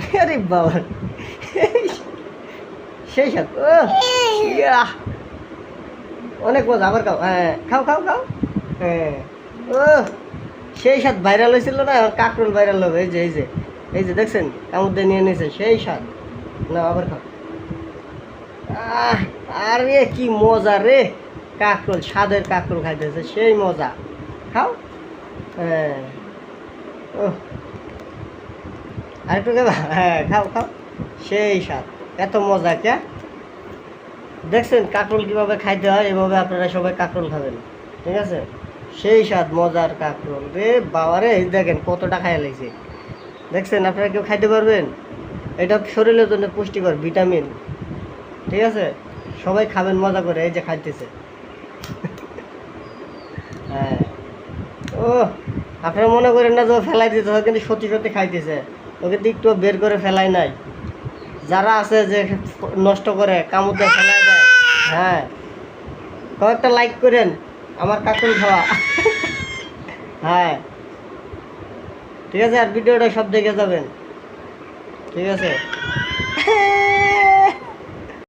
আরে বাবা। সেই ইয়া অনেক মজা, আবার খাও হ্যাঁ খাও খাও খাও। হ্যাঁ ও সেই স্বাদ ভাইরাল হয়েছিল না, কাকরুল ভাইরাল হবে, এই যে এই যে এই যে, দেখছেন? কামড় নিয়ে নিয়েছে, সেই স্বাদ না, আবার খাও। আরে কি মজা রে। কাকরোল, স্বাদের কাকরোল খাইতেছে, সেই মজা। খাও। হ্যাঁ ও আরেকটু খাবা হ্যাঁ খাও খাও। সেই স্বাদ, এত মজা কে দেখছেন কাকরোল কীভাবে খাইতে হয়, এভাবে আপনারা সবাই কাকরোল খাবেন, ঠিক আছে? সেই স্বাদ, মজার কাকরোল। রে বাবারে দেখেন কতটা খাইয়া লাগছে। দেখছেন আপনারা কেউ খাইতে পারবেন? এটা শরীরের জন্য পুষ্টিকর, ভিটামিন, ঠিক আছে? সবাই খাবেন, মজা করে, এই যে খাইতেছে। হ্যাঁ। ও আপনারা মনে করেন না যে ফেলাই দিতে হয়, কিন্তু সত্যি সত্যি খাইতেছে। ওকে তো বের করে ফেলাই নাই। যারা আছে যে নষ্ট করে, কামুতে ফেলাই দেয়। হ্যাঁ। কয়েকটা লাইক করেন, আমার কাকুল খাওয়া। হ্যাঁ। ঠিক আছে, আর ভিডিওটা সব দেখে যাবেন। ঠিক আছে?